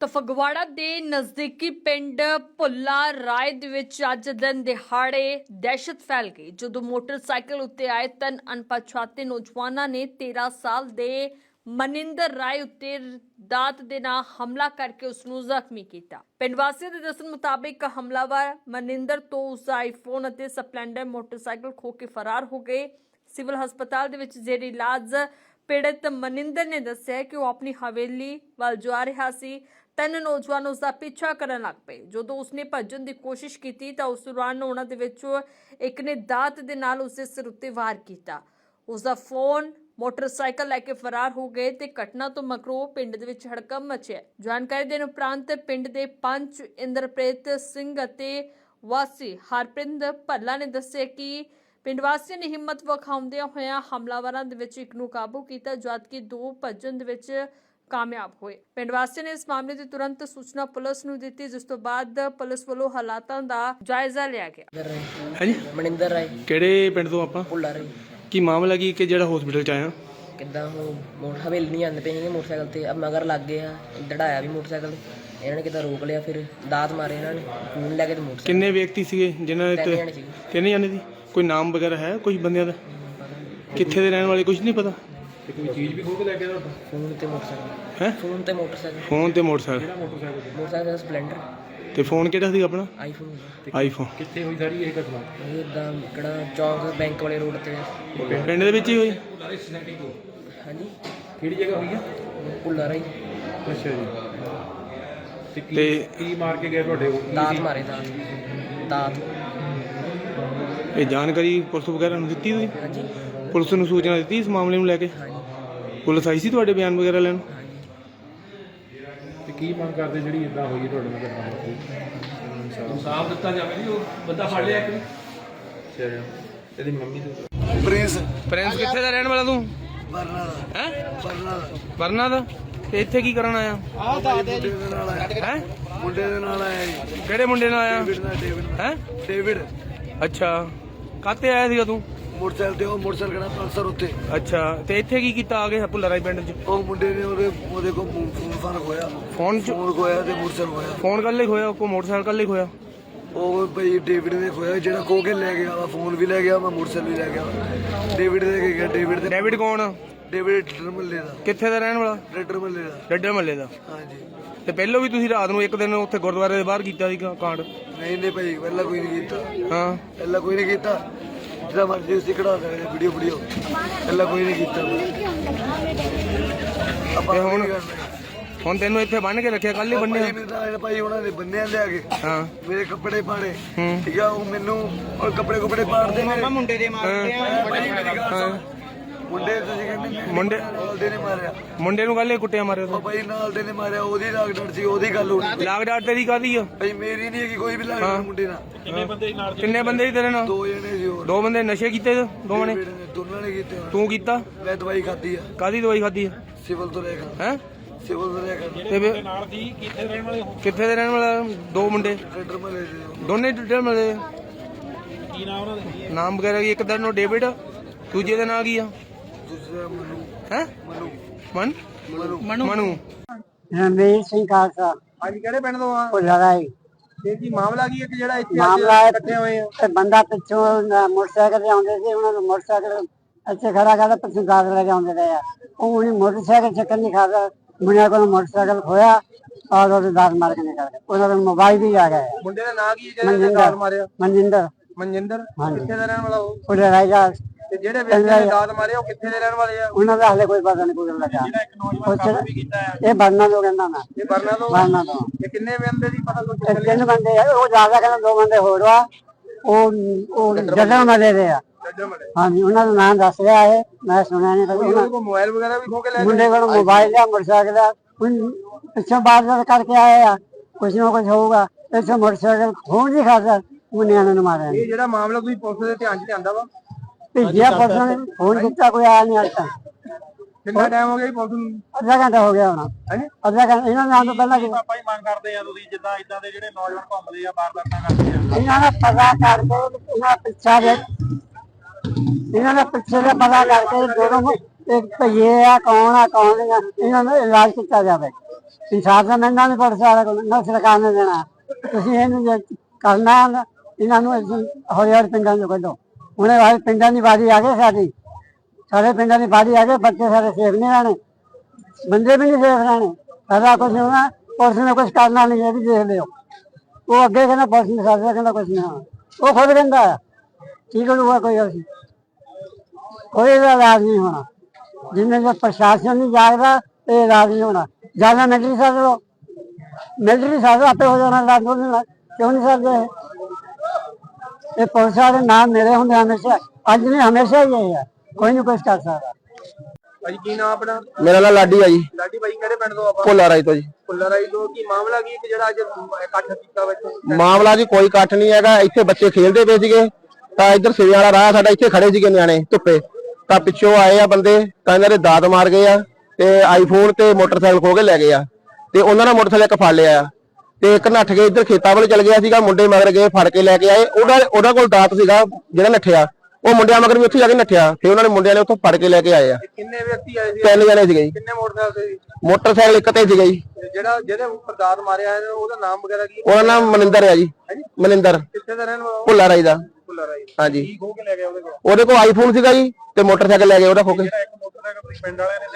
ਤਾਂ ਫਗਵਾੜਾ ਦੇ ਨਜ਼ਦੀਕੀ ਪਿੰਡ ਭੁੱਲਾ ਰਾਏ ਦੇ ਵਿੱਚ ਅੱਜ ਦਿਨ ਦਿਹਾੜੇ ਦਹਿਸ਼ਤ ਫੈਲ ਗਈ। ਜਦੋਂ ਮੋਟਰਸਾਈਕਲ ਉੱਤੇ ਆਏ ਤਿੰਨ ਅਣਪਛਾਤੇ ਨੌਜਵਾਨਾਂ ਨੇ 13 ਸਾਲ ਦੇ ਮਨਿੰਦਰ ਰਾਏ ਉੱਤੇ ਦਾਤ ਦੇ ਨਾਲ ਹਮਲਾ ਕਰਕੇ ਉਸ ਨੂੰ ਜ਼ਖਮੀ ਕੀਤਾ। ਪਿੰਡ ਵਾਸੀਆਂ ਦੇ ਦੱਸਣ ਮੁਤਾਬਿਕ ਹਮਲਾਵਰ ਮਨਿੰਦਰ ਤੋਂ ਉਸ ਆਈਫੋਨ ਅਤੇ ਸਪਲੈਂਡਰ ਮੋਟਰਸਾਈਕਲ ਖੋ ਕੇ ਫਰਾਰ ਹੋ ਗਏ। ਸਿਵਲ ਹਸਪਤਾਲ ਦੇ ਵਿੱਚ ਜ਼ੇਰ ਇਲਾਜ ਪੀੜਤ ਮਨਿੰਦਰ ਨੇ ਦੱਸਿਆ ਕਿ ਉਹ ਆਪਣੀ ਹਵੇਲੀ ਵੱਲ ਜਾ ਰਿਹਾ ਸੀ। ਤਿੰਨ ਨੌਜਵਾਨ ਉਸ ਦਾ ਪਿੱਛਾ ਕਰਨ ਲੱਗ ਪਏ। ਜਦੋਂ ਉਸਨੇ ਭੱਜਣ ਦੀ ਕੋਸ਼ਿਸ਼ ਕੀਤੀ ਤਾਂ ਉਸ ਦੌਰਾਨ ਉਹਨਾਂ ਦੇ ਵਿੱਚੋਂ ਇੱਕ ਨੇ ਦਾਤ ਦੇ ਨਾਲ ਉਸ ਸਿਰ ਉੱਤੇ ਵਾਰ ਕੀਤਾ। ਉਸ ਦਾ ਫੋਨ, ਮੋਟਰਸਾਈਕਲ ਲੈ ਕੇ ਫਰਾਰ ਹੋ ਗਏ ਤੇ ਘਟਨਾ ਤੋਂ ਮਗਰੋਂ ਪਿੰਡ ਦੇ ਵਿੱਚ ਹੜਕੰਪ ਮਚਿਆ। ਜਾਣਕਾਰੀ ਦੇਣ ਉਪਰੰਤ ਪਿੰਡ ਦੇ ਪੰਚ ਇੰਦਰਪ੍ਰੀਤ ਸਿੰਘ ਅਤੇ ਵਾਸੀ ਹਰਪ੍ਰਿੰਦ ਭੱਲਾ ਨੇ ਦੱਸਿਆ ਕਿ ਪਿੰਡ ਵਾਸੀਆਂ ਨੇ ਹਿੰਮਤ ਵਿਖਾਉਂਦਿਆਂ ਹੋਇਆਂ ਹਮਲਾਵਰਾਂ ਦੇ ਵਿੱਚ ਇੱਕ ਨੂੰ ਕਾਬੂ ਕੀਤਾ, ਜਦਕਿ ਦੋ ਭੱਜਣ ਦੇ ਵਿੱਚ ਕਾਮਯਾਬ ਹੋਏ। ਪਿੰਡ ਵਾਸੀਆਂ ਨੇ ਇਸ ਮਾਮਲੇ ਦੀ ਤੁਰੰਤ ਸੂਚਨਾ ਪੁਲਿਸ ਨੂੰ ਦਿੱਤੀ ਜਿਸ ਤੋਂ ਬਾਅਦ ਪੁਲਿਸ ਵੱਲੋਂ ਹਾਲਾਤਾਂ ਦਾ ਜਾਇਜ਼ਾ ਲਿਆ ਗਿਆ। ਹਾਂਜੀ? ਮਨਿੰਦਰ ਰਾਏ। ਕਿਹੜੇ ਪਿੰਡ ਤੋਂ ਆਪਾਂ? ਭੁੱਲਾ ਰਾਏ। ਕੀ ਮਾਮਲਾ ਕੀ ਕਿ ਜਿਹੜਾ ਹਸਪੀਟਲ ਚ ਆਇਆ ਕਿੱਦਾਂ ਉਹ ਮੋਟਰ ਹਵੇਲੀ ਨਹੀਂ ਆਉਂਦੇ ਪਏ ਸੀਗੇ ਮੋਟਰਸਾਈਕਲ ਤੇ ਅਬ ਮਗਰ ਲੱਗ ਗਏ ਆ ਦੜਾਇਆ ਵੀ ਮੋਟਰਸਾਈਕਲ ਇਹਨਾਂ ਨੇ ਕਿੱਦਾਂ ਰੋਕ ਲਿਆ ਫਿਰ ਦਾਤ ਮਾਰੇ ਇਹਨਾਂ ਨੇ ਫੋਨ ਲੈ ਕੇ ਤੇ ਮੋਟਰਸਾਈਕਲ। ਕਿੰਨੇ ਵਿਅਕਤੀ ਸੀਗੇ ਜਿਨ੍ਹਾਂ ਤਿੰਨ ਦੇ ਜਣੇ ਸੀਗੇ। ਤਿੰਨ ਜਾਣੇ ਦੀ? ਕੋਈ ਨਾਮ ਵਗੈਰਾ ਹੈ ਕੁਝ ਬੰਦਿਆਂ ਦਾ? ਕਿੱਥੇ ਦੇ ਰਹਿਣ ਵਾਲੇ ਕੁਝ ਨਹੀਂ ਪਤਾ? ਫੋਨ ਤੇ ਮੋਟਰਸਾਈਕਲ। ਹੈ? ਫੋਨ ਤੇ ਮੋਟਰਸਾਈਕਲ। ਫੋਨ ਤੇ ਮੋਟਰਸਾਈਕਲ। ਮੋਟਰਸਾਈਕਲ ਦਾ ਸਪਲੈਂਡਰ। ਤੇ ਫੋਨ ਕਿਹੜਾ ਸੀ ਆਪਣਾ? IPhone iPhone. ਇਹ ਇਦਾਂ ਕਿਹੜਾ ਚੌਂਕ ਬੈਂਕ ਵਾਲੇ ਰੋਡ ਤੇ। ਪਿੰਡ ਦੇ ਵਿੱਚ ਹੀ ਹੋਈ? ਹਾਂਜੀ। ਕਿਹੜੀ ਜਗ੍ਹਾ ਹੋਈ ਆ? ਭੁੱਲਾ ਰਾਏ ਅੱਛਾ ਜੀ। ਤੇ ਕੀ ਤੇ ਕੀ ਮਾਰ ਕੇ ਗਏ ਤੁਹਾਡੇ ਉਹ? ਦਾਤ ਮਾਰੇ ਦਾਤ। ਦਾਤ। ਇਹ ਜਾਣਕਾਰੀ ਪੁਲਿਸ ਵਗੈਰਾ ਨੂੰ ਦਿੱਤੀ ਹੋਈ ਹਾਂਜੀ। ਪੁਲਿਸ ਨੂੰ ਸੂਚਨਾ ਦਿੱਤੀ ਇਸ ਮਾਮਲੇ ਨੂੰ ਲੈ ਕੇ? ਹਾਂਜੀ। ਪੁਲਿਸ ਆਈ ਸੀ ਤੁਹਾਡੇ ਬਿਆਨ ਵਗੈਰਾ ਲੈਣ? ਤੇ ਕੀ ਮੰਗ ਕਰਦੇ ਜਿਹੜੀ ਇਦਾਂ ਹੋਈ ਹੈ ਤੁਹਾਡੇ ਨਾਲ? ਘਟਨਾ ਸਾਫ਼ ਦਿੱਤਾ ਜਾਵੇ ਜੀ ਉਹ ਬੰਦਾ ਫੜ ਲਿਆ ਇੱਕ ਅੱਛਾ। ਇਹਦੀ ਮੰਮੀ ਤੇ ਪ੍ਰਿੰਸ। ਪ੍ਰਿੰਸ ਕਿੱਥੇ ਦਾ ਰਹਿਣ ਵਾਲਾ ਤੂੰ? ਬਰਨਾ ਦਾ ਹੈ? ਬਰਨਾ ਦਾ ਵਰਨਾ ਦਾ ਤੇ ਇੱਥੇ ਕੀ ਕਰਨ ਆਇਆ? ਮੁੰਡੇ ਦੇ ਨਾਲ ਆਇਆ। ਹੈ? ਮੁੰਡੇ ਦੇ ਨਾਲ ਆਇਆ ਜੀ। ਕਿਹੜੇ ਮੁੰਡੇ ਨਾਲ ਆਇਆ? ਡੇਵਿਡ ਨਾਲ ਡੇਵਿਡ ਹੈ? ਡੇਵਿਡ। ਅੱਛਾ। ਕਾਤੇ ਆਇਆ ਸੀਗਾ ਤੂੰ? ਮੋਟਰਸਾਈਕਲ ਤੇ ਉਹ ਮੋਟਰਸਾਈਕਲ ਖੜਾ ਪਲਸਰ ਉੱਤੇ। ਅੱਛਾ ਤੇ ਇੱਥੇ ਕੀ ਕੀਤਾ ਆ ਕੇ ਭੁੱਲਰ ਰਾਈ ਪਿੰਡ 'ਚ? ਉਹ ਮੁੰਡੇ ਨੇ ਉਹਦੇ ਉਹਦੇ ਕੋਲ ਫੋਨ ਫੋਨ ਫਾਨ ਖੋਇਆ। ਫੋਨ 'ਚ? ਫੋਨ ਖੋਇਆ ਤੇ ਮੋਟਰਸਾਈਕਲ ਖੋਇਆ। ਫੋਨ ਕੱਲੇ ਖੋਇਆ ਕੋ ਮੋਟਰਸਾਈਕਲ ਕੱਲੇ ਖੋਇਆ? ਉਹ ਬਈ ਡੇਵਿਡ ਨੇ ਖੋਇਆ ਜਿਹੜਾ ਖੋ ਕੇ ਲੈ ਗਿਆ ਵਾ ਫੋਨ ਵੀ ਲੈ ਗਿਆ ਵਾ ਮੋਟਰਸਾਈਕਲ ਵੀ ਲੈ ਗਿਆ ਵਾ। ਡੇਵਿਡ ਦੇ ਕੇ ਗਿਆ ਡੇਵਿਡ ਦੇ ਡੇਵਿਡ ਕੌਣ ਆ? ਡੇਵਿਡ ਟਰਮਲੇ ਮੱਲੇ ਦਾ। ਕਿੱਥੇ ਦਾ ਰਹਿਣ ਵਾਲਾ? ਟਰੈਕਟਰ ਮੱਲੇ ਦਾ। ਡੱਡਰ ਮੱਲੇ ਦਾ। ਹਾਂਜੀ। ਤੇ ਪਹਿਲਾਂ ਵੀ ਤੁਸੀਂ ਰਾਤ ਨੂੰ ਇੱਕ ਦਿਨ ਉੱਥੇ ਗੁਰਦੁਆਰੇ ਦੇ ਬਾਹਰ ਕੀਤਾ ਸੀ ਕਾ- ਕਾਂਡ? ਨਹੀਂ ਨਹੀਂ ਭਾਈ ਪਹਿਲਾਂ ਕੋਈ ਨਹੀਂ ਕੀਤਾ। ਹਾਂ। ਪਹਿਲਾਂ ਕੋਈ ਨਹੀਂ ਕੀਤਾ। ਜਿਹੜਾ ਮਰਜ਼ੀ ਉਸੇ ਕਢਾ ਸਕਦੇ ਵੀਡੀਓ ਵੀਡੀਓ ਪਹਿਲਾਂ ਕੋਈ ਨਹੀਂ ਕੀਤਾ। ਆਪਾਂ ਹੁਣ-। ਹੁਣ ਤੈਨੂੰ ਇੱਥੇ ਬੰਨ ਕੇ ਰੱਖਿਆ ਕੱਲ ਹੀ ਬੰਨਿਆ ਭਾਈ ਉਹਨਾਂ ਨੇ ਬੰਨਿਆ ਲਿਆ ਕੇ। ਹਾਂ। ਮੇਰੇ ਕੱਪੜੇ ਪਾੜੇ। ਠੀਕ ਆ ਉਹ ਮੈਨੂੰ ਉਹ ਕੱਪੜੇ ਕੁਪੜੇ ਪਾੜਦੇ ਮੇਰੇ। ਮੁੰਡੇ ਦੇ ਭਾਈ ਮੇਰੀ ਗੱਲ ਸੁਣ। ਮੁੰਡੇ ਤੁਸੀਂ ਕਹਿੰਦੇ ਮੇਰੇ ਮੁੰਡੇ- ਨਾਲ ਦੇ ਨੇ ਮਾਰਿਆ। ਮੁੰਡੇ ਨੂੰ ਕੱਲੇ ਕੁੱਟਿਆ ਮਾਰਿਆ ਉਹ ਤੂੰ ਭਾਈ ਨਾਲ ਦੇ ਨੇ ਮਾਰਿਆ ਉਹਦੀ ਲਾਗਡਰ ਸੀ ਉਹਦੀ ਗੱਲ ਹੋਣੀ। ਲਾਗ ਡਾਟ ਤੇਰੀ ਕਾਦੀ ਆ? ਭਾਈ ਮੇਰੀ ਨਹੀਂ ਹੈਗੀ ਕੋਈ ਵੀ ਲਾਗਡਰ ਮੁੰਡੇ ਨਾਲ। ਕਿੰਨੇ ਬੰਦੇ ਸੀ ਤੇਰੇ ਨਾਲ? ਦੋ ਜਣੇ ਸੀ ਹੋਰ। ਦੋ ਬੰਦੇ ਨਸ਼ੇ ਕੀਤੇ ਦੋਵਾਂ ਨੇ? ਦੋਨਾਂ ਨੇ ਕੀਤੇ ਹੋਣੇ। ਤੂੰ ਕੀਤਾ? ਮੈਂ ਦਵਾਈ ਖਾਧੀ ਆ। ਕਾਦੀ ਦਵਾਈ ਖਾਦੀ ਆ? ਸਿਵਲ ਤੋਂ ਲੈ ਕੇ। ਹੈ? ਸਿਵਲ ਤੋਂ ਲੈ ਕੇ। ਤੇ ਫਿਰ- ਨਾਲ ਦੀ ਕਿੱਥੇ ਰਹਿਣ ਵਾਲੇ ਹੋ? ਕਿੱਥੇ ਦੇ ਰਹਿਣ ਵਾਲਾ? ਦੋ ਮੁੰਡੇ। ਟਰੈਕਟਰ ਮਲੇ ਦੇ ਦੋਨੇ ਡੱਡਰ ਮੱਲੇ ਕੀ ਨਾਮ ਉਹਨਾਂ ਦੇ? ਨਾਮ ਵਗੈਰਾ ਕੀ? ਇੱਕ ਦਾ ਨਾਂ ਡੇਵਿਡ ਦੂਜੇ ਦਾ ਨਾਂ ਕੀ ਆ? ਦੂਸਰਾ ਮਨੂ। ਹੈ? ਮਨੂ। ਮਨ? ਮਨੂ। ਮਨੂ। ਰਣਵੀਰ ਸਿੰਘ ਖਾਲਸਾ। ਹਾਂਜੀ ਕਿਹੜੇ ਪਿੰਡ ਤੋਂ ਆ? ਉਹ ਲੜਾਈ। ਤੇ ਜੀ ਮਾਮਲਾ ਕੀ ਹੈ ਕਿ ਜਿਹੜਾ ਇੱਥੇ ਮਾਮਲਾ ਹੈ ਇਕੱਠੇ ਹੋਏ ਆ? ਤੇ ਬੰਦਾ ਪਿੱਛੋਂ ਨਾ ਮੋਟਰਸਾਈਕਲ ਤੇ ਆਉਂਦੇ ਸੀ ਉਹਨਾਂ ਨੂੰ ਮੋਟਰਸਾਈਕਲ ਇੱਥੇ ਖੜਾ ਕਰਦਾ ਪਿੱਛੋਂ ਦਾਦ ਲੈ ਕੇ ਆਉਂਦੇ ਰਹੇ ਆ। ਉਹ ਉਹਨੇ ਮੋਟਰਸਾਈਕਲ ਚੱਕਰ ਨਹੀਂ ਖਾਦਾ। ਮੁੰਡਿਆਂ ਕੋਲ ਮੋਟਰਸਾਈਕਲ ਖੋਇਆ ਔਰ ਉਹਦੇ ਦਾਦ ਮਾਰ ਕੇ ਨਿਕਲ ਗਏ। ਉਹਨਾਂ ਦਾ ਮੋਬਾਈਲ ਵੀ ਆ ਗਿਆ ਹੈ। ਮੁੰਡੇ ਦਾ ਨਾਂ ਕੀ ਹੈ ਜਿਹਨੇ ਮਨਜਿੰਦਰ। ਮਾਰਿਆ? ਮਨਜਿੰਦਰ। ਕਿੱਥੇ ਦਾ ਰਹਿਣ ਵਾਲਾ ਉਹ? ਉਹ ਲੜਾਈ ਦਾ ਤੇ ਜਿਹੜੇ ਵਿਅਕਤੀ ਨੇ ਦਾਤ ਮਾਰਿਆ ਉਹ ਕਿੱਥੇ ਦੇ ਰਹਿਣ ਵਾਲੇ ਆ? ਉਹਨਾਂ ਦਾ ਹਲੇ ਕੋਈ ਪਤਾ ਨਹੀਂ ਕੋਈ ਲੱਗਾ ਜਿਹੜਾ ਇੱਕ ਨੌਜਵਾਨ ਕਾਬੂ ਵੀ ਕੀਤਾ ਹੈ। ਇਹ ਬਣਨਾ ਤੋਂ ਕਹਿੰਦਾ ਮੈਂ। ਇਹ ਬਰਨਾ ਤੋਂ? ਬਣਨਾ ਤੋਂ। ਇਹ ਕਿੰਨੇ ਬੰਦੇ ਦੀ ਪਤਾ ਕੁਝ ਇਹ ਤਿੰਨ ਬੰਦੇ ਆ ਉਹ ਜ਼ਿਆਦਾ ਕਹਿੰਦਾ ਦੋ ਬੰਦੇ ਹੋਰ ਵਾ ਉਹ ਉਹ ਜੱਟਾਂ ਮਲੇ ਦੇ ਆ। ਹਾਂਜੀ ਉਹਨਾਂ ਦਾ ਨਾਮ ਦੱਸ ਰਿਹਾ ਹੈ ਮੈਂ ਸੁਣਿਆ ਨਹੀਂ ਪਰ ਉਹਨਾਂ ਕੋਲ ਮੋਬਾਈਲ ਵਗੈਰਾ ਵੀ ਖੋ ਕੇ ਲੈ ਗਏ? ਮੁੰਡੇ ਕੋਲ ਮੋਬਾਈਲ ਆ ਮੋਟਰਸਾਈਕਲ ਆ। ਪਿੱਛੋਂ ਬਾਤ ਕਰਕੇ ਆਏ ਆ। ਕੁਛ ਨਾ ਕੁਛ ਹੋਊਗਾ। ਇੱਥੇ ਮੋਟਰਸਾਈਕਲ ਖੋਣ ਨਹੀਂ ਖਾਦਾ ਉਹਨੇ ਨੂੰ ਮਾਰਿਆ। ਇਹ ਜਿਹੜਾ ਮਾਮਲਾ ਤੁਸੀਂ ਪੁਲਿਸ ਦੇ ਧਿਆਨ 'ਚ ਲਿਆਂਦਾ ਵਾ? ਭੇਜਿਆ ਪਰਸੋਂ ਨੇ ਫੋਨ ਕੀਤਾ ਕੋਈ ਆਇਆ ਨਹੀਂ ਅੱਜ ਤੱਕ। ਕਿੰਨਾ ਟਾਈਮ ਹੋ ਗਿਆ ਜੀ ਪੁਲਿਸ ਨੂੰ? ਅੱਧਾ ਘੰਟਾ ਹੋ ਗਿਆ ਹੁਣ। ਹਾਂਜੀ। ਅੱਧਾ ਘੰਟਾ ਇਹਨਾਂ ਨਾਲ ਤੋਂ ਪਹਿਲਾਂ ਕਿ- ਪਾਪਾ ਹੀ ਮੰਗ ਕਰਦੇ ਆ ਤੁਸੀਂ ਜਿੱਦਾਂ ਇਦਾਂ ਦੇ ਜਿਹੜੇ ਨੌਜਵਾਨ ਘੁੰਮਦੇ ਆ ਵਾਰਦਾਤਾਂ ਕਰਦੇ ਆ। ਇਹਨਾਂ ਦਾ ਪਤਾ ਕਰਕੇ ਇਹਨਾਂ ਪਿੱਛਾ ਦੇ ਇਹਨਾਂ ਦਾ ਪਿੱਛੇ ਦਾ ਪਤਾ ਕਰਕੇ ਦੋਨੋਂ ਇੱਕ ਭਈਏ ਆ ਕੌਣ ਆ ਕੌਣ ਨਹੀਂ ਆ ਇਹਨਾਂ ਦਾ ਇਲਾਜ ਕੀਤਾ ਜਾਵੇ। ਇਨਸਾਫ ਤਾਂ ਮਿਲਣਾ ਨਹੀਂ ਪੁਲਿਸ ਵਾਲੇ ਕੋਲ ਨਾ ਸਰਕਾਰ ਨੇ ਦੇਣਾ। ਤੁਸੀਂ ਇਹਨੂੰ ਜੇ ਕਰਨਾ ਹੈ ਨਾ, ਇਹਨਾਂ ਨੂੰ ਹੌਲੀ ਹੌਲੀ ਪਿੰਡਾਂ ਚੋਂ ਕੱਢੋ। ਉਹਨੇ ਵਾਲੇ ਪਿੰਡਾਂ ਦੀ ਬਾਰੀ ਆ ਗਈ ਸਾਡੀ। ਸਾਰੇ ਪਿੰਡਾਂ ਦੀ ਬਾਰੀ ਆ ਗਏ ਬੱਚੇ ਸਾਰੇ ਸੇਫ ਨਹੀਂ ਰਹਿਣੇ। ਬੰਦੇ ਵੀ ਨਹੀਂ ਸੇਫ ਰਹਿਣੇ। ਸਾਡਾ ਕੁਝ ਨਹੀਂ ਹੋਣਾ, ਪੁਲਿਸ ਨੇ ਕੁਝ ਕਰਨਾ ਨਹੀਂ, ਇਹ ਵੀ ਦੇਖ ਲਿਓ। ਉਹ ਅੱਗੇ ਕਹਿੰਦਾ, ਪੁਲਿਸ ਨੇ ਸਾਡੇ ਕਹਿੰਦਾ ਕੁਝ ਨਹੀਂ ਹੋਣਾ। ਉਹ ਖੁਦ ਕਹਿੰਦਾ ਕੀ ਕਰੂਗਾ ਕੋਈ ਅਸੀਂ? ਕੋਈ ਇਹਦਾ ਇਲਾਜ ਨਹੀਂ ਹੋਣਾ। ਜਿੰਨੇ ਜੇ ਪ੍ਰਸ਼ਾਸਨ ਨਹੀਂ ਜਾਗਦਾ, ਇਹ ਇਲਾਜ ਨਹੀਂ ਹੋਣਾ। ਜਾਨਾ ਮਿਲਟਰੀ ਸਾਧ ਲੋ ਮਿਲਟਰੀ ਸਾਧ ਆਪੇ ਹੋ ਜਾਣਾ, ਇਲਾਜ ਹੋ ਜਾਣਾ। ਕਿਉਂ ਨਹੀਂ ਸਕਦੇ ਇਹ? ਪੁਲਿਸ ਵਾਲੇ ਨਾਮ ਮੇਰੇ ਹੁੰਦੇ ਹਮੇਸ਼ਾ ਅੱਜ ਨਹੀਂ ਹਮੇਸ਼ਾ ਹੀ ਇਹ ਹੈ ਕੋਈ ਨਹੀਂ ਕੁਛ ਕਰ ਸਕਦਾ। ਭਾਜੀ ਕੀ ਨਾਮ ਆਪਣਾ? ਮੇਰਾ ਨਾਮ ਲਾਡੀ ਆ ਜੀ। ਲਾਡੀ ਭਾਈ ਕਿਹੜੇ ਪਿੰਡ ਤੋਂ ਆਪਾਂ? ਭੋਲਾ ਰਾਈ ਤੋਂ ਜੀ। ਫੁੱਲਰਾਈ ਤੋਂ ਕੀ ਮਾਮਲਾ ਕੀ ਕਿ ਜਿਹੜਾ ਅੱਜ ਇਕੱਠ ਕੀਤਾ ਵਿੱਚ ਮਾਮਲਾ ਜੀ ਕੋਈ ਇਕੱਠ ਨਹੀਂ ਹੈਗਾ। ਇੱਥੇ ਬੱਚੇ ਖੇਡਦੇ ਪਏ ਸੀਗੇ। ਤਾਂ ਇੱਧਰ ਸਿਰੇ ਵਾਲਾ ਰਾਹ ਸਾਡਾ ਇੱਥੇ ਖੜੇ ਸੀਗੇ ਨਿਆਣੇ ਧੁੱਪੇ। ਤਾਂ ਪਿੱਛੋਂ ਆਏ ਆ ਬੰਦੇ। ਤਾਂ ਇਹਨਾਂ ਦੇ ਦਾਤ ਮਾਰ ਗਏ ਆ। ਤੇ ਆਈਫੋਨ ਤੇ ਮੋਟਰਸਾਈਕਲ ਖੋ ਕੇ ਲੈ ਗਏ ਆ। ਤੇ ਉਹਨਾਂ ਨੇ ਮੋਟਰਸਾਈਕਲ ਇੱਕ ਫੜ ਲਿਆ ਆ। ਤੇ ਇੱਕ ਨੱਠ ਕੇ ਇੱਧਰ ਖੇਤਾਂ ਵੱਲ ਚਲ ਗਿਆ ਸੀਗਾ ਮੁੰਡੇ ਮਗਰ ਗਏ ਫੜ ਕੇ ਲੈ ਕੇ ਆਏ। ਉਹਦਾ ਉਹਦਾ ਕੋਲ ਦਾਤ ਸੀਗਾ ਜਿਹੜਾ ਨੱਠਿਆ। ਉਹ ਮੁੰਡਿਆਂ ਮਗਰ ਵੀ ਉੱਥੇ ਜਾ ਕੇ ਨੱਠਿਆ ਫਿਰ ਉਹਨਾਂ ਨੇ ਮੁੰਡਿਆਂ ਨੇ ਉੱਥੋਂ ਫੜ ਕੇ ਲੈ ਕੇ ਆਏ ਆ। ਕਿੰਨੇ ਵਿਅਕਤੀ ਆਏ ਸੀ? ਤਿੰਨ ਜਣੇ ਸੀਗੇ ਜੀ। ਕਿੰਨੇ ਮੋਟਰਸਾਈਕਲ ਸੀ? ਮੋਟਰਸਾਈਕਲ ਇੱਕ ਤੇ ਸੀਗਾ ਜੀ। ਜਿਹੜਾ ਜਿਹਦੇ ਉੱਪਰ ਦਾਤ ਮਾਰਿਆ ਹੈ ਉਹਦਾ ਨਾਮ ਵਗੈਰਾ ਕੀ ਉਹਦਾ ਨਾਮ ਮਨਿੰਦਰ ਆ ਜੀ। ਮਨਿੰਦਰ। ਕਿੱਥੇ ਦਾ ਰਹਿਣ ਵਾਲਾ? ਭੁੱਲਾ ਰਾਈ ਦਾ। ਫੁੱਲਰਾਈ ਹਾਂਜੀ। ਕੀ ਖੋ ਕੇ ਲੈ ਗਿਆ ਉਹਦੇ ਕੋਲ? ਉਹਦੇ ਕੋਲ ਆਈਫੋਨ ਸੀਗਾ ਜੀ ਤੇ ਮੋਟਰਸਾਈਕਲ ਲੈ ਗਏ ਉਹਦਾ ਖੋ ਕੇ।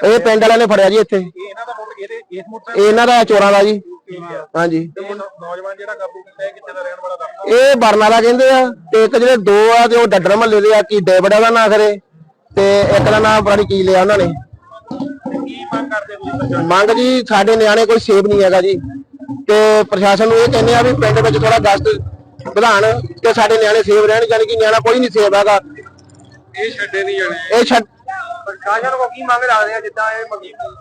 ਇਹ ਪਿੰਡ ਵਾਲਿਆਂ ਨੇ ਫੜਿਆ ਜੀ ਇੱਥੇ। ਇਹ ਇਹਨਾਂ ਦਾ ਮੋਟਰ ਇਹਦੇ ਇਸ ਮੋਟਰਸਾਈਕਲ ਇਹ ਇਹਨਾਂ ਦਾ ਚੋਰਾਂ ਦਾ ਜੀ। ਹਾਂਜੀ। ਤੇ ਇਹ ਨੌਜਵਾਨ ਜਿਹੜਾ ਕਾਬੂ ਕੀਤਾ ਹੈ ਕਿੱਥੇ ਦਾ ਰਹਿਣ ਵਾਲਾ ਦੱਸੋ। ਇਹ ਬਰਨਾਲਾ ਕਹਿੰਦੇ ਆ ਤੇ ਇੱਕ ਜਿਹੜੇ ਦੋ ਆ ਤੇ ਉਹ ਡੱਡਰ ਮਹੱਲੇ ਦੇ ਆ ਕੀ ਡੇਵੜਾ ਦਾ ਨਾਂ ਖਰੇ। ਤੇ ਇੱਕ ਦਾ ਨਾਂ ਪਤਾ ਨੀ ਕੀ ਲਿਆ ਉਹਨਾਂ ਨੇ। ਕੀ ਮੰਗ ਕਰਦੇ ਤੁਸੀਂ ਪ੍ਰਸ਼ਾਸਨ ਮੰਗ ਜੀ ਸਾਡੇ ਨਿਆਣੇ ਕੋਈ ਸੇਫ ਨਹੀਂ ਹੈਗਾ ਜੀ। ਤੇ ਪ੍ਰਸ਼ਾਸਨ ਨੂੰ ਇਹ ਕਹਿੰਦੇ ਆ ਵੀ ਪਿੰਡ ਵਿੱਚ ਥੋੜਾ ਗਸ਼ਤ ਵਧਾਣ ਤੇ ਸਾਡੇ ਨਿਆਣੇ ਸੇਫ ਰਹਿਣ ਯਾਨੀ ਕਿ ਨਿਆਣਾ ਕੋਈ ਨਹੀਂ ਸੇਫ ਹੈਗਾ। ਇਹ ਛੱਡੇ ਨਹੀਂ ਜਾਣੇ। ਇਹ ਛੱਡ ਪ੍ਰਸ਼ਾਸਨ ਕੋ ਕੀ ਮੰਗ ਰੱਖਦੇ ਆ ਜਿੱਦਾਂ ਇਹ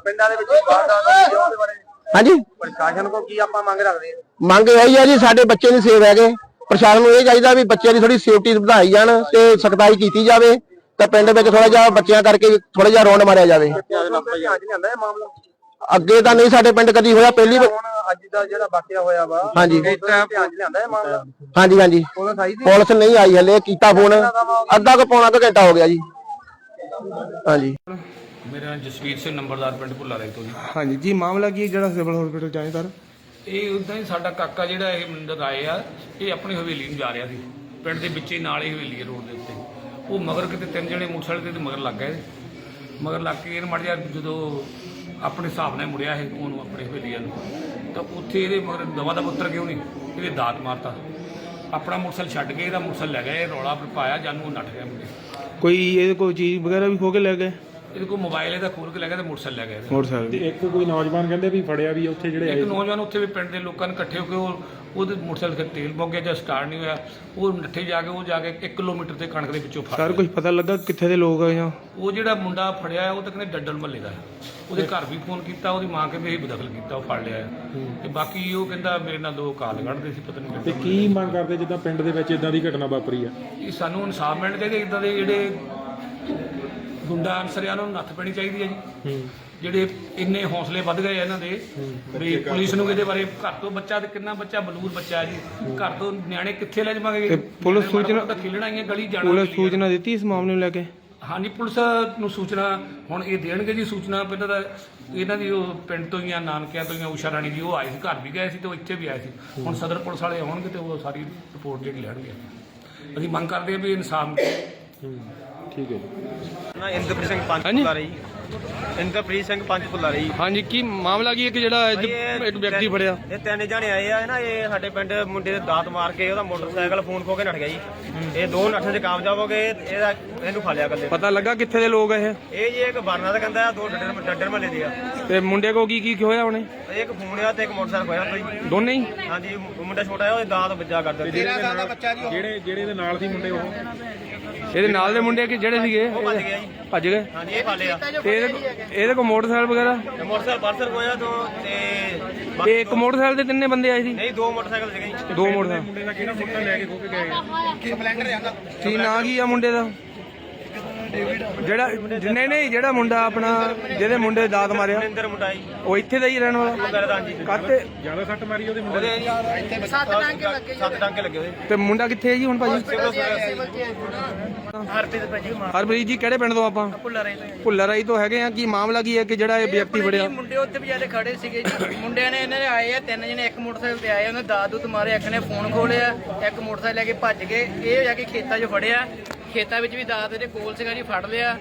ਪਿੰਡਾਂ ਦੇ ਵਿੱਚ ਵਾਰਦਾਤ ਹੋਈ ਹੈ ਉਹਦੇ ਬਾਰੇ? ਹਾਂਜੀ? ਪ੍ਰਸ਼ਾਸਨ ਕੋ ਕੀ ਆਪਾਂ ਮੰਗ ਰੱਖਦੇ ਆ ਮੰਗ ਇਹ ਹੀ ਆ ਜੀ ਸਾਡੇ ਬੱਚੇ ਨਹੀਂ ਸੇਫ ਹੈਗੇ। ਪ੍ਰਸ਼ਾਸਨ ਨੂੰ ਇਹ ਚਾਹੀਦਾ ਵੀ ਬੱਚਿਆਂ ਦੀ ਥੋੜੀ ਸੇਫਟੀ ਵਧਾਈ ਜਾਣ ਤੇ ਸਖਤਾਈ ਕੀਤੀ ਜਾਵੇ। ਤੇ ਪਿੰਡ ਵਿੱਚ ਥੋੜਾ ਜਿਹਾ ਬੱਚਿਆਂ ਕਰਕੇ ਥੋੜਾ ਜਿਹਾ ਰੌਂਡ ਮਾਰਿਆ ਜਾਵੇ। ਧਿਆਨ ਨਹੀਂ ਆਂਦਾ ਇਹ ਮਾਮਲਾ? ਅੱਗੇ ਤਾਂ ਨਹੀਂ ਸਾਡੇ ਪਿੰਡ ਕਦੀ ਹੋਇਆ ਪਹਿਲੀ ਵਾਰ ਹੁਣ ਅੱਜ ਦਾ ਜਿਹੜਾ ਵਾਕਿਆ ਹੋਇਆ ਵਾ ਹਾਂਜੀ। ਇਹ ਧਿਆਨ ਚ ਲਿਆਂਦਾ ਇਹ ਮਾਮਲਾ। ਹਾਂਜੀ ਹਾਂਜੀ। ਪੁਲਿਸ ਨਹੀਂ ਆਈ ਹਲੇ ਕੀਤਾ ਫੋਨ। ਅੱਧਾ ਕੁ ਪੌਣਾ ਕੁ ਘੰਟਾ ਹੋ ਗਿਆ ਜੀ। ਹਾਂਜੀ। ਮੇਰਾ ਨਾਮ ਜਸਵੀਰ ਸਿੰਘ ਨੰਬਰਦਾਰ ਪਿੰਡ ਭੁੱਲਾਰੇ ਤੋਂ ਜੀ। ਹਾਂਜੀ ਜੀ ਮਾਮਲਾ ਕੀ ਹੈ? ਜਿਹੜਾ ਸਿਵਲ ਹਸਪੀਟਲ ਜਾਏ ਸਰ? ਇਹ ਉਦਾਂ ਹੀ ਸਾਡਾ ਕਾਕਾ ਜਿਹੜਾ ਇਹ ਮਨਿੰਦਰ ਆਏ ਆ ਇਹ ਆਪਣੀ ਹਵੇਲੀ ਨੂੰ ਜਾ ਰਿਹਾ ਸੀ। ਪਿੰਡ ਦੇ ਵਿੱਚ ਹੀ ਨਾਲ ਹੀ ਹਵੇਲੀ ਹੈ ਰੋਡ ਦੇ ਉੱਤੇ। ਉਹ ਮਗਰ ਕਿਤੇ ਤਿੰਨ ਜਣੇ ਮੋਟਰਸਾਈਕਲ ਤੇ ਮਗਰ ਲੱਗ ਗਏ। ਮਗਰ ਲੱਗ ਕੇ ਇਹਨ ਮੜ ਜਾ ਜਦੋਂ ਆਪਣੇ ਹਿਸਾਬ ਨਾਲ ਮੁੜਿਆ ਇਹ ਉਹਨੂੰ ਆਪਣੇ ਹਵੇਲੀ ਵੱਲ ਤਾਂ ਉੱਥੇ ਇਹਦੇ ਮਗਰ ਦਵਾ ਦਾ ਪੁੱਤਰ ਕਿਉਂ ਨਹੀਂ? ਇਹਦੇ ਦਾਤ ਮਾਰਤਾ। ਆਪਣਾ ਮੋਟਰਸਾਈਕਲ ਛੱਡ ਕੇ ਇਹਦਾ ਮੋਟਰਸਾਈਕਲ ਲੈ ਗਿਆ ਇਹ ਰੌਲਾ ਪਾਇਆ ਜਾਨੂੰ ਉਹ ਨੱਠ ਗਿਆ ਮੁੰਡੇ। ਕੋਈ ਇਹਦੇ ਕੋਈ ਚੀਜ਼ ਵਗੈਰਾ ਵੀ ਖੋ ਕੇ ਲੈ ਗਏ? ਇਹਦੇ ਕੋਲ ਮੋਬਾਈਲ ਇਹਦਾ ਖੋਲ ਕੇ ਲੈ ਗਿਆ ਤੇ ਮੋਟਰਸਾਈਕਲ ਲੈ ਗਿਆ ਇਹਦਾ। ਮੋਟਰਸਾਈਕਲ ਤੇ ਇੱਕ ਕੋਈ ਨੌਜਵਾਨ ਕਹਿੰਦੇ ਵੀ ਫੜਿਆ ਵੀ ਉੱਥੇ ਜਿਹੜੇ ਆਏ ਇੱਕ ਨੌਜਵਾਨ ਉੱਥੇ ਵੀ ਪਿੰਡ ਦੇ ਲੋਕਾਂ ਨੇ ਇਕੱਠੇ ਹੋ ਕੇ ਉਹ ਉਹਦੇ ਮੋਟਰਸਾਈਕਲ ਤੇ ਤੇਲ ਮੁੱਕ ਗਿਆ ਜਾਂ ਸਟਾਰਟ ਨਹੀਂ ਹੋਇਆ ਉਹ ਨੱਠੇ ਜਾ ਕੇ ਉਹ ਜਾ ਕੇ 1 ਕਿਲੋਮੀਟਰ ਤੇ ਕਣਕ ਦੇ ਵਿੱਚੋਂ ਫੜ ਸਰ। ਕੁਝ ਪਤਾ ਲੱਗਾ ਕਿੱਥੇ ਦੇ ਲੋਕ ਆ ਜਾਂ ਉਹ ਜਿਹੜਾ ਮੁੰਡਾ ਫੜਿਆ ਹੈ, ਉਹ ਤਾਂ ਕਹਿੰਦੇ ਡੱਡਲ ਮੱਲੇ ਦਾ ਹੈ। ਉਹਦੇ ਘਰ ਵੀ ਫੋਨ ਕੀਤਾ ਉਹਦੀ ਮਾਂ ਕਹਿੰਦੇ ਇਹ ਬਦਖਲ ਕੀਤਾ ਉਹ ਫੜ ਲਿਆ ਹੈ। ਤੇ ਬਾਕੀ ਉਹ ਕਹਿੰਦਾ ਮੇਰੇ ਨਾਲ ਦੋ ਕਾਲ ਕੱਢਦੇ ਸੀ ਪਤਾ ਨਹੀਂ ਤੇ ਕਿੱਦਾਂ ਕੀ ਮੰਗ ਕਰਦੇ ਜਿੱਦਾਂ ਪਿੰਡ ਦੇ ਵਿੱਚ ਇਦਾਂ ਦੀ ਘਟਨਾ ਵਾਪਰੀ ਆ ਇਹ ਸਾਨੂੰ ਇਨਸਾਫ ਮਿਲਣਾ ਚਾਹੀਦਾ ਇਦਾਂ ਦੇ ਜਿਹੜੇ ਗੁੰਡਾ ਅਨਸਰਿਆਂ ਨੂੰ ਨੱਥ ਪੈਣੀ ਚਾਹੀਦੀ ਹੈ ਜੀ। ਜਿਹੜੇ ਇੰਨੇ ਹੌਸਲੇ ਵੱਧ ਗਏ ਆ ਇਹਨਾਂ ਦੇ ਵੀ ਪੁਲਿਸ ਨੂੰ ਇਹਦੇ ਬਾਰੇ ਘਰ ਤੋਂ ਬੱਚਾ ਤੇ ਕਿੰਨਾ ਬੱਚਾ ਬਲੂਰ ਬੱਚਾ ਹੈ। ਜੀ ਘਰ ਤੋਂ ਨਿਆਣੇ ਕਿੱਥੇ ਲੈ ਜਾਵਾਂਗੇ? ਤੇ ਪੁਲਿਸ ਸੂਚਨਾ- ਮੋਟਾ ਖੇਲਣਾ ਹੀ ਹੈ ਗਲੀ ਜਾਣਾ ਪੁਲਿਸ ਸੂਚਨਾ ਦਿੱਤੀ ਇਸ ਮਾਮਲੇ ਨੂੰ ਲੈ ਕੇ? ਹਾਂਜੀ ਪੁਲਿਸ ਨੂੰ ਸੂਚਨਾ ਹੁਣ ਇਹ ਦੇਣਗੇ ਜੀ ਸੂਚਨਾ। ਪਹਿਲਾਂ ਤਾਂ ਇਹਨਾਂ ਦੀ ਉਹ ਪਿੰਡ ਤੋਂ ਹੀ ਆ ਨਾਨਕਿਆਂ ਤੋਂ ਹੀ ਆ ਊਸ਼ਾ ਰਾਣੀ ਜੀ ਉਹ ਆਏ ਸੀ ਘਰ ਵੀ ਗਏ ਸੀ ਤੇ ਉਹ ਇੱਥੇ ਵੀ ਆਏ ਸੀ। ਹੁਣ ਸਦਰ ਪੁਲਿਸ ਵਾਲੇ ਆਉਣਗੇ ਤੇ ਉਹ ਸਾਰੀ ਰਿਪੋਰਟ ਜਿਹੜੀ ਲੈਣਗੇ। ਅਸੀਂ ਮੰਗ ਕਰਦੇ ਹਾਂ ਵੀ ਇਨਸਾਫ ਠੀਕ ਹੈ ਜੀ। ਨਾ ਇੰਦਰਪ੍ਰੀਤ ਸਿੰਘ ਪੰਜ ਹਾਂਜੀ। ਪੁੱਲਾ ਰਹੀ। ਇੰਦਰਪ੍ਰੀਤ ਸਿੰਘ ਪੰਜ ਪੁੱਲਾ ਰਹੀ। ਹਾਂਜੀ ਕੀ ਮਾਮਲਾ ਕੀ ਹੈ ਕਿ ਜਿਹੜਾ ਭਾਈ ਇੱਕ ਵਿਅਕਤੀ ਤਿੰਨ- ਫੜਿਆ? ਇਹ ਤਿੰਨ ਜਣੇ ਆਏ ਆ ਨਾ ਇਹ ਸਾਡੇ ਪਿੰਡ ਮੁੰਡੇ ਦੇ ਦਾਤ ਮਾਰ ਕੇ ਉਹਦਾ ਮੋਟਰਸਾਈਕਲ ਫੋਨ ਖੋ ਕੇ ਨੱਠ ਗਿਆ ਜੀ। ਇਹ ਦੋ ਨੱਠਣ 'ਚ ਕਾਮਯਾਬ ਹੋ ਗਏ ਇਹਦਾ ਇਹਨੂੰ ਫਾ ਲਿਆ ਕੱਲੇ ਪਤਾ ਲੱਗਾ ਕਿੱਥੇ ਦੇ ਲੋਕ ਆ ਇਹ? ਇਹ ਜੀ ਇੱਕ ਬਾਰਨਾ ਦਾ ਕਹਿੰਦਾ ਆ ਦੋ ਡੱਡਰ ਡੱਡਰ ਮਹੱਲੇ ਦੇ ਆ। ਤੇ ਮੁੰਡੇ ਕੋ ਕੀ ਕੀ ਹੋਇਆ ਉਹਨੇ? ਇਹ ਇੱਕ ਫੋਨ ਆ ਤੇ ਇੱਕ ਮੋਟਰਸਾਈਕਲ ਖੋਇਆ ਕੋਈ ਦੋਨੇ ਹੀ? ਹਾਂਜੀ ਮੁੰਡਾ ਛੋਟਾ ਆ ਉਹ ਦਾਤ ਵੱਜਾ ਕਰਦਾ ਜਿਹੜੇ ਜਿਹੜੇ ਦੇ ਨਾਲ ਸੀ ਮੁੰਡੇ ਉਹ? ਇਹਦੇ ਨਾਲ ਦੇ ਮੁੰਡੇ ਕਿ ਜਿਹੜੇ ਸੀਗੇ? ਉਹ ਭੱਜ ਗਿਆ ਜੀ। ਭੱਜ ਗਏ? ਹਾਂਜੀ ਇਹ ਫਾ ਲਿਆ ਤੇ ਇਹਦੇ ਇਹਦੇ ਕੋ ਮੋਟਰਸਾਈਕਲ ਵਗੈਰਾ? ਤੇ ਮੋਟਰਸਾਈਕਲ ਪਰਸਰ ਖੋਇਆ ਤੋਂ ਤੇ ਤੇ ਬਾਕੀ ਇੱਕ ਮੋਟਰਸਾਈਕਲ ਤੇ ਤਿੰਨੇ ਬੰਦੇ ਆਏ ਸੀ? ਨਹੀਂ ਦੋ ਮੋਟਰਸਾਈਕਲ ਸੀਗੇ ਜੀ। ਦੋ ਮੋਟਰਸਾਈਕਲ। ਮੁੰਡੇ ਦਾ ਕਿਹੜਾ ਮੁੰਡਾ ਲੈ ਕੇ ਖੋ ਕੇ ਗਏ? ਕੀ ਨਾਂ ਕੀ ਆ ਮੁੰਡੇ ਦਾ? ਜਿਹੜਾ ਨਹੀਂ ਨਹੀਂ ਜਿਹੜਾ ਮੁੰਡਾ ਆਪਣਾ ਜਿਹਦੇ ਮੁੰਡੇ ਦਾਤ ਮਾਰਿਆ ਮਨਿੰਦਰ ਮੁੰਡਾ ਜੀ ਉਹ ਇੱਥੇ ਦਾ ਹੀ ਰਹਿਣ ਵਾਲਾ। ਕਾਤੇ? ਜ਼ਿਆਦਾ ਸੱਟ ਮਾਰੀ ਉਹਦੇ ਮੁੰਡੇ ਨੇ। ਉਹਦੇ ਸੱਤ ਟਾਂਕੇ ਲੱਗੇ ਸੱਤ ਟਾਂਕੇ ਲੱਗੇ ਉਹਦੇ। ਤੇ ਮੁੰਡਾ ਕਿੱਥੇ ਹੈ ਜੀ ਹੁਣ ਭਾਜੀ? ਹਰਪ੍ਰੀਤ ਭਾਜੀ ਹਰਪ੍ਰੀਤ ਜੀ ਕਿਹੜੇ ਪਿੰਡ ਤੋਂ ਆਪਾਂ? ਭੁੱਲਾ ਰਹੇ ਤੋਂ ਤੋਂ ਹੈਗੇ ਆ। ਕੀ ਮਾਮਲਾ ਕੀ ਹੈ ਕਿ ਜਿਹੜਾ ਇਹ ਵਿਅਕਤੀ ਫੜਿਆ? ਮੁੰਡੇ ਉੱਥੇ ਵਿਚਾਰੇ ਖੜੇ ਸੀਗੇ ਜੀ। ਮੁੰਡਿਆਂ ਨੇ ਇਹਨਾਂ ਦੇ ਆਏ ਆ ਤਿੰਨ ਜਣੇ ਇੱਕ ਮੋਟਰਸਾਈਕਲ ਤੇ ਆਏ ਉਹਨੇ ਦਾਦ ਦੂਤ ਮਾਰੇ ਇੱਕ ਨੇ ਫੋਨ ਖੋਲਿਆ ਇੱਕ ਮੋਟਰਸਾਈਕਲ ਲੈ ਕੇ ਭੱਜ ਗਏ। ਇਹ ਜਾ ਕੇ ਖੇਤਾਂ 'ਚ ਫੜਿਆ। ਖੇਤਾਂ ਵਿੱਚ ਵੀ ਦਾਦ ਦੇ ਕੋਲ ਸੀਗਾ ਜੀ ਫੜ ਲਿਆ।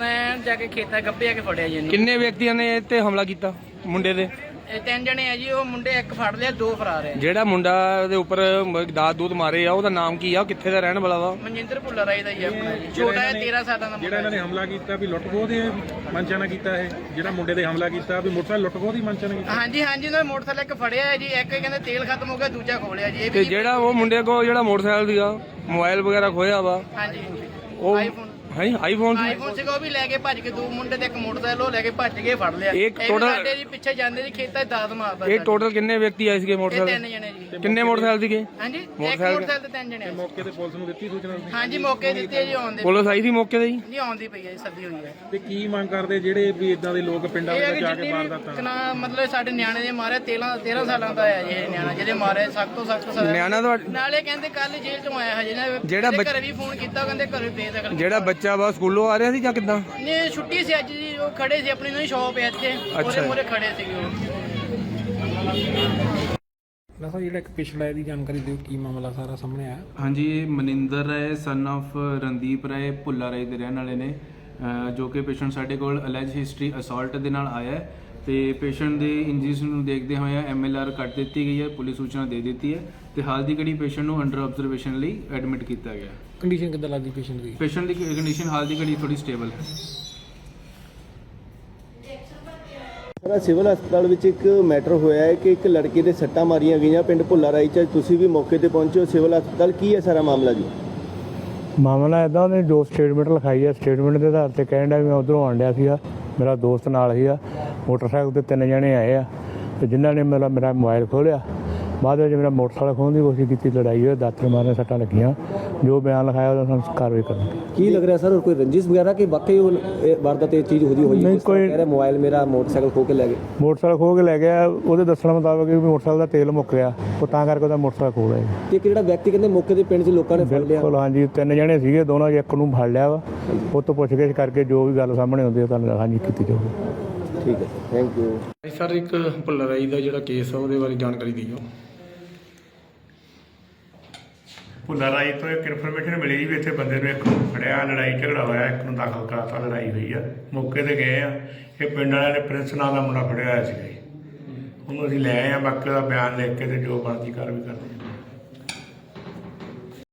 ਐਨ ਜਾ ਕੇ ਖੇਤਾਂ ਗੱਭੇ ਆ ਕੇ ਫੜਿਆ ਜੀ ਇਹਨੂੰ। ਕਿੰਨੇ ਵਿਅਕਤੀਆਂ ਨੇ ਇਹ ਤੇ ਹਮਲਾ ਕੀਤਾ ਮੁੰਡੇ ਦੇ ਇਹ ਤਿੰਨ ਜਣੇ ਆ ਜੀ ਉਹ ਮੁੰਡੇ ਇੱਕ ਫੜ ਲਿਆ ਦੋ ਫਰਾਰ ਹੈ ਜਿਹੜਾ ਮੁੰਡਾ ਦੇ ਉੱਪਰ ਮ- ਦਾਤ ਦੂਤ ਮਾਰੇ ਆ ਉਹਦਾ ਨਾਮ ਕੀ ਆ? ਉਹ ਕਿੱਥੇ ਦਾ ਰਹਿਣ ਵਾਲਾ ਵਾ? ਮਨਜਿੰਦਰ ਭੁੱਲਾ ਰਾਈ ਦਾ ਹੀ ਆ ਆਪਣਾ ਜੀ। ਛੋਟਾ ਹੈ 13 ਸਾਲਾਂ ਦਾ ਜਿਹੜਾ ਮੁੰਡਾ ਇਹਨਾਂ ਨੇ ਹਮਲਾ ਕੀਤਾ ਵੀ ਲੁੱਟ ਖੋਹ ਦੇ ਮਨਸ਼ਾ ਨਾਲ ਕੀਤਾ ਇਹ ਜਿਹੜਾ ਮੁੰਡੇ ਦੇ ਹਮਲਾ ਕੀਤਾ ਵੀ ਮੋਟਰਸਾਈਕਲ ਲੁੱਟ ਖੋਹ ਦੀ ਮਨਸ਼ਾ ਨਾਲ ਕੀਤਾ। ਹਾਂਜੀ ਹਾਂਜੀ ਉਹਨਾਂ ਨੇ ਮੋਟਰਸਾਈਕਲ ਇੱਕ ਫੜਿਆ ਹੈ ਜੀ ਇੱਕ ਕਹਿੰਦੇ ਤੇਲ ਖਤਮ ਹੋ ਗਿਆ ਦੂਜਾ ਖੋਲਿਆ ਜੀ ਇਹ ਤੇ ਵੀ ਜਿਹੜਾ ਉਹ ਮੁੰਡੇ ਕੋਲ ਜਿਹੜਾ ਮੋਟਰਸਾਈਕਲ ਸੀਗਾ ਮੋਬਾਈਲ ਵਗੈਰਾ ਖੋਇਆ ਵਾ। ਹਾਂਜੀ। ਉਹ ਹੈ ਆਈਫੋਨ ਆਈਫੋਨ ਸੀਗਾ ਉਹ ਵੀ ਲੈ ਕੇ ਭੱਜ ਕੇ ਦੋ ਮੁੰਡੇ ਤੇ ਇੱਕ ਮੋਟਰਸਾਈਕਲ ਉਹ ਲੈ ਕੇ ਭੱਜ ਕੇ ਫੜ ਲਿਆ। ਇਹ ਵੀ total- ਸਾਡੇ ਜੀ ਪਿੱਛੇ ਜਾਂਦੇ ਜੀ ਖੇਤਾਂ 'ਚ ਦਾਤ ਮਾਰਦਾ ਇਹ। ਟੋਟਲ ਕਿੰਨੇ ਵਿਅਕਤੀ ਆਏ ਸੀਗੇ ਇਹ ਤਿੰਨ ਮੋਟਰਸਾਈਕਲ ਜਣੇ ਜੀ। ਕਿੰਨੇ ਮੋਟਰਸਾਈਕਲ ਸੀਗੇ? ਹਾਂਜੀ ਇੱਕ ਮੋਟਰਸਾਈਕਲ- ਮੋਟਰਸਾਈਕਲ ਤੇ ਤਿੰਨ ਜਣੇ ਮੌਕੇ ਤੇ ਪੁਲਿਸ ਨੂੰ ਦਿੱਤੀ ਸੂਚਨਾ ਤੁਸੀਂ? ਹਾਂਜੀ ਮੌਕੇ ਦਿੱਤੇ ਜੀ ਆਉਂਦੇ ਪੁਲਿਸ ਆਈ ਸੀ ਮੌਕੇ ਤੇ ਜੀ? ਜੀ ਆਉਂਦੀ ਪਈ ਹੈ ਜੀ ਸੱਦੀ ਹੋਈ ਹੈ। ਤੇ ਕੀ ਮੰਗ ਕਰਦੇ ਜਿਹੜੇ ਵੀ ਇਦਾਂ ਦੇ ਲੋਕ ਪਿੰਡਾਂ ਇਹ ਹੈ ਵਿੱਚ ਜਾ ਕੇ ਜਿੰਨੀ ਵਾਰਦਾਤਾਂ ਵੀ ਕਨਾ ਮਤਲਬ ਸਾਡੇ ਨਿਆਣੇ ਦੇ ਮਾਰੇ 13 13 ਸਾਲਾਂ ਦਾ ਹੈ ਜੀ ਇਹ ਨਿਆਣਾ ਜਿਹਦੇ ਮਾਰੇ ਸਖਤ ਤੋਂ ਸਖਤ ਸਜ਼ਾ ਨਿਆਣਾ ਤਾਂ ਨਾਲੇ ਕਹਿੰਦੇ ਕੱਲ ਜੇਲ੍ਹ ਚੋਂ ਆਇਆ ਹਜੇ ਨਾ ਜਿਹੜਾ ਬੱਚ- ਘਰੇ ਵੀ ਫੋਨ ਕੀਤਾ ਉਹ ਕਹਿੰਦੇ ਘਰੇ ਬੇਦਖਲ ਜਿਹੜਾ ਬੱਚਾ ਵਾ ਸਕੂਲੋਂ ਆ ਰਿਹਾ ਸੀ ਜਾਂ ਕਿੱਦਾਂ? ਨੇ ਛੁੱਟੀ ਸੀ ਅੱਜ ਜੀ ਉਹ ਖੜੇ ਸੀ ਆਪਣੀ ਉਹਨਾਂ ਸ਼ਾਪ ਹੈ ਇੱਥੇ। ਉਹਦੇ। ਮੂਹਰੇ ਖੜੇ ਸੀਗੇ ਉਹ। ਦੱਸੋ ਜਿਹੜਾ ਇੱਕ ਪਿਛਲਾ ਇਹਦੀ ਜਾਣਕਾਰੀ ਦਿਓ ਕੀ ਮਾਮਲਾ ਸਾਰਾ ਸਾਹਮਣੇ ਆਇਆ? ਹਾਂਜੀ ਇਹ ਮਨਿੰਦਰ ਰਾਏ ਸਨ of ਰਣਦੀਪ ਰਾਏ ਭੁੱਲਾ ਰਾਏ ਦੇ ਰਹਿਣ ਵਾਲੇ ਨੇ ਅਹ ਜੋ ਕਿ ਪੇਸ਼ੈਂਟ ਸਾਡੇ ਕੋਲ ਅਲੈਜ ਹਿਸਟਰੀ ਅਸਾਲਟ ਦੇ ਨਾਲ ਆਇਆ ਹੈ। ਤੇ ਪੇਸ਼ੈਂਟ ਦੇ ਇੰਜਰੀਜ਼ ਨੂੰ ਦੇਖਦੇ ਹੋਏ ਐਮਐਲਆਰ ਕੱਟ ਦਿੱਤੀ ਗਈ ਹੈ ਪੁਲਿਸ ਸੂਚਨਾ ਦੇ ਦਿੱਤੀ ਹੈ ਤੇ ਹਾਲ ਦੀ ਘੜੀ ਪੇਸ਼ੈਂਟ ਨੂੰ ਅੰਡਰ ਆਬਜ਼ਰਵੇਸ਼ਨ ਲਈ ਐਡਮਿਟ ਕੀਤਾ ਗਿਆ ਕੰਡੀਸ਼ਨ ਕਿੱਦਾਂ ਲੱਗਦੀ ਪੇਸ਼ੈਂਟ ਦੀ? ਪੇਸ਼ੈਂਟ ਦੀ ਕੰਡੀਸ਼ਨ ਹਾਲ ਦੀ ਘੜੀ ਥੋੜੀ ਸਟੇਬਲ ਹੈ। ਸਰ ਸਿਵਲ ਹਸਪਤਾਲ ਵਿੱਚ ਇੱਕ ਮੈਟਰ ਹੋਇਆ ਹੈ ਕਿ ਇੱਕ ਲੜਕੇ ਦੇ ਸੱਟਾਂ ਮਾਰੀਆਂ ਗਈਆਂ ਪਿੰਡ ਭੁੱਲਾ ਰਾਈ ਚ। ਤੁਸੀਂ ਵੀ ਮੌਕੇ ਤੇ ਪਹੁੰਚੇ ਹੋ। ਸਿਵਲ ਹਸਪਤਾਲ ਕੀ ਹੈ ਸਾਰਾ ਮਾਮਲਾ ਜੀ? ਮਾਮਲਾ ਇਦਾਂ ਉਹਨੇ ਜੋ ਸਟੇਟਮੈਂਟ ਲਿਖਾਈ ਹੈ ਸਟੇਟਮੈਂਟ ਦੇ ਆਧਾਰ ਤੇ ਕਹਿਣ ਵੀ ਮੈਂ ਉਧਰੋਂ ਆਉਣ ਡਿਆ ਸੀਗਾ ਮੇਰਾ ਦੋਸਤ ਨਾਲ ਸੀਗਾ ਮੋਟਰਸਾਈਕਲ ਤੇ ਤਿੰਨ ਜਣੇ ਆਏ ਆ ਤੇ ਜਿਨ੍ਹਾਂ ਨੇ ਮੇਰਾ ਮੇਰਾ ਮੋਬਾਈਲ ਖੋਲਿਆ ਬਾਅਦ ਵਿੱਚ ਮੇਰਾ ਮੋਟਰਸਾਈਕਲ ਖੋਹਣ ਦੀ ਕੋਸ਼ਿਸ਼ ਕੀਤੀ ਲੜਾਈ ਹੋਈ ਦਾਤਰ ਮਾਰਨ ਸੱਟਾਂ ਲੱਗੀਆਂ। ਜੋ ਬਿਆਨ ਲਿਖਾਇਆ ਉਹਦਾ ਸਾਨੂੰ ਕਾਰਵਾਈ ਕਰਨੀ ਕੀ ਲੱਗ ਰਿਹਾ ਸਰ ਕੋਈ ਰੰਜਿਸ਼ ਵਗੈਰਾ ਕਿ ਵਾਕਈ ਉਹ ਇਹ ਵਾਰਦਾਤ ਇਹ ਚੀਜ਼ ਹੋਦੀ ਹੋਈ ਨਹੀਂ, ਕੋਈ- ਕਹਿ ਰਿਹਾ ਮੋਬਾਈਲ ਮੇਰਾ ਮੋਟਰਸਾਈਕਲ ਖੋ ਕੇ ਲੈ ਗਏ? ਮੋਟਰਸਾਈਕਲ ਖੋਹ ਕੇ ਲੈ ਗਿਆ ਉਹਦੇ ਦੱਸਣ ਮੁਤਾਬਕ ਵੀ ਮੋਟਰਸਾਈਕਲ ਦਾ ਤੇਲ ਮੁੱਕ ਗਿਆ ਉਹ ਤਾਂ ਕਰਕੇ ਉਹਦਾ ਮੋਟਰਸਾਈਕਲ ਖੋਹ ਲਿਆ ਤੇ ਇੱਕ ਜਿਹੜਾ ਵਿਅਕਤੀ ਕਹਿੰਦੇ ਮੌਕੇ ਦੇ ਪਿੰਡ 'ਚ ਲੋਕਾਂ ਨੇ ਫੜ ਲਿਆ। ਬਿਲਕੁਲ ਹਾਂਜੀ ਤਿੰਨ ਜਣੇ ਸੀਗੇ ਦੋਨੋਂ ਇੱਕ ਨੂੰ ਫੜ ਲਿਆ ਵਾ। ਉਹ ਤੋਂ ਪੁੱਛਗਿੱਛ ਕਰਕੇ ਜੋ ਵੀ ਗੱਲ ਸਾਹਮਣੇ ਆਉਂਦੀ ਹੈ ਤੁਹਾਨੂੰ ਹਾਂਜੀ ਕੀਤੀ ਜਾਊਗੀ। ਠੀਕ ਹੈ ਥੈਂਕ ਯੂ ਸਰ ਇੱਕ ਭੁੱਲਰ ਰਾਈ ਦਾ ਜਿਹੜਾ ਕੇਸ ਆ ਉਹਦੇ ਬਾਰੇ ਜਾਣਕਾਰੀ ਦਿਓ। ਭੁੱਲਾ ਰਾਈ ਤੋਂ ਇੱਕ ਇਨਫੋਰਮੇਸ਼ਨ ਮਿਲੀ ਜੀ ਵੀ ਇੱਥੇ ਬੰਦੇ ਨੂੰ ਇੱਕ ਨੂੰ ਫੜਿਆ ਲੜਾਈ ਝਗੜਾ ਹੋਇਆ, ਇੱਕ ਨੂੰ ਦਾਖਲ ਕਰਾਤਾ, ਲੜਾਈ ਹੋਈ ਆ। ਮੌਕੇ ਤੇ ਗਏ ਆ। ਇਹ ਪਿੰਡ ਵਾਲਿਆਂ ਨੇ ਪ੍ਰਿੰਸ ਨਾਂ ਦਾ ਮੁੰਡਾ ਫੜਿਆ ਹੋਇਆ ਸੀਗਾ ਉਹਨੂੰ ਅਸੀਂ ਲੈ ਆਏ ਆ, ਬਾਕੀ ਦਾ ਬਿਆਨ ਲਿਖ ਕੇ ਤੇ ਜੋ ਬਣਦੀ ਕਾਰਵਾਈ ਕਰਦੇ।